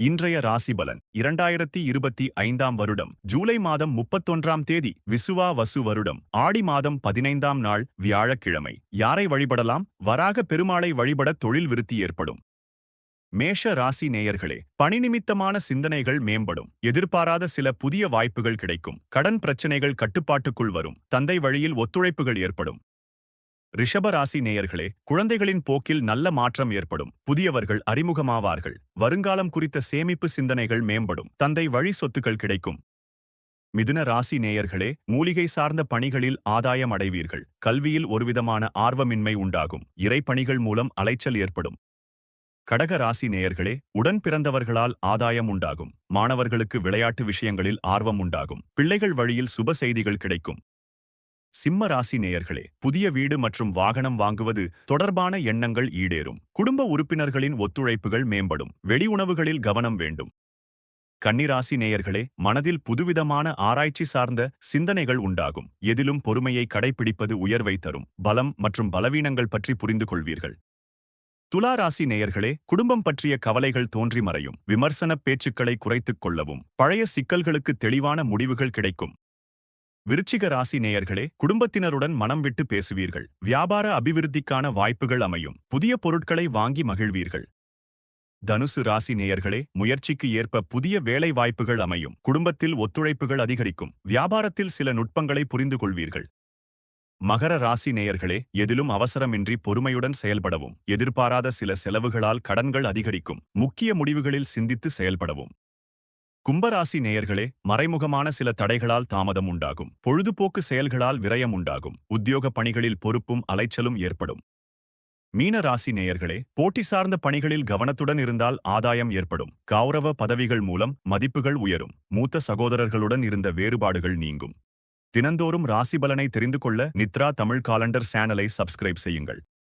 இன்றைய ராசிபலன் இரண்டாயிரத்தி இருபத்தி ஐந்தாம் வருடம் ஜூலை மாதம் முப்பத்தொன்றாம் தேதி விசுவா வசு வருடம் ஆடி மாதம் பதினைந்தாம் நாள் வியாழக்கிழமை. யாரை வழிபடலாம்? வராக பெருமாளை வழிபட தொழில் விருத்தி ஏற்படும். மேஷ ராசி நேயர்களே பணி நிமித்தமான சிந்தனைகள் மேம்படும். எதிர்பாராத சில புதிய வாய்ப்புகள் கிடைக்கும். கடன் பிரச்சனைகள் கட்டுப்பாட்டுக்குள் வரும். தந்தை வழியில் ஒத்துழைப்புகள் ஏற்படும். ரிஷபராசி நேயர்களே குழந்தைகளின் போக்கில் நல்ல மாற்றம் ஏற்படும். புதியவர்கள் அறிமுகமாவார்கள். வருங்காலம் குறித்த சேமிப்பு சிந்தனைகள் மேம்படும். தந்தை வழி சொத்துக்கள் கிடைக்கும். மிதுன ராசி நேயர்களே மூலிகை சார்ந்த பணிகளில் ஆதாயம் அடைவீர்கள். கல்வியில் ஒருவிதமான ஆர்வமின்மை உண்டாகும். இறைப்பணிகள் மூலம் அலைச்சல் ஏற்படும். கடக ராசி நேயர்களே உடன் பிறந்தவர்களால் ஆதாயம் உண்டாகும். மாணவர்களுக்கு விளையாட்டு விஷயங்களில் ஆர்வம் உண்டாகும். பிள்ளைகள் வழியில் சுப செய்திகள் கிடைக்கும். சிம்ம ராசி நேயர்களே புதிய வீடு மற்றும் வாகனம் வாங்குவது தொடர்பான எண்ணங்கள் ஈடேறும். குடும்ப உறுப்பினர்களின் ஒத்துழைப்புகள் மேம்படும். வெளி உணவுகளில் கவனம் வேண்டும். கன்னிராசி நேயர்களே மனதில் புதுவிதமான ஆராய்ச்சி சார்ந்த சிந்தனைகள் உண்டாகும். எதிலும் பொறுமையை கடைபிடிப்பது உயர்வை தரும். பலம் மற்றும் பலவீனங்கள் பற்றி புரிந்து கொள்வீர்கள். துலா ராசி நேயர்களே குடும்பம் பற்றிய கவலைகள் தோன்றி மறையும். விமர்சனப் பேச்சுக்களை குறைத்துக் கொள்ளவும். பழைய சிக்கல்களுக்கு தெளிவான முடிவுகள் கிடைக்கும். விருச்சிக ராசி நேயர்களே குடும்பத்தினருடன் மனம் விட்டு பேசுவீர்கள். வியாபார அபிவிருத்திக்கான வாய்ப்புகள் அமையும். புதிய பொருட்களை வாங்கி மகிழ்வீர்கள். தனுசு ராசி நேயர்களே முயற்சிக்கு ஏற்ப புதிய வேலை வாய்ப்புகள் அமையும். குடும்பத்தில் ஒத்துழைப்புகள் அதிகரிக்கும். வியாபாரத்தில் சில நுட்பங்களை புரிந்து கொள்வீர்கள். மகர ராசி நேயர்களே எதிலும் அவசரமின்றி பொறுமையுடன் செயல்படவும். எதிர்பாராத சில செலவுகளால் கடன்கள் அதிகரிக்கும். முக்கிய முடிவுகளில் சிந்தித்து செயல்படவும். கும்பராசி நேயர்களே மறைமுகமான சில தடைகளால் தாமதம் உண்டாகும். பொழுதுபோக்கு செயல்களால் விரயம் உண்டாகும். உத்தியோக பணிகளில் பொறுப்பும் அலைச்சலும் ஏற்படும். மீன ராசி நேயர்களே போட்டி சார்ந்த பணிகளில் கவனத்துடன் இருந்தால் ஆதாயம் ஏற்படும். கௌரவ பதவிகள் மூலம் மதிப்புகள் உயரும். மூத்த சகோதரர்களுடன் இருந்த வேறுபாடுகள் நீங்கும். தினந்தோறும் ராசிபலனை தெரிந்து கொள்ள நித்ரா தமிழ் காலண்டர் சேனலை சப்ஸ்கிரைப் செய்யுங்கள்.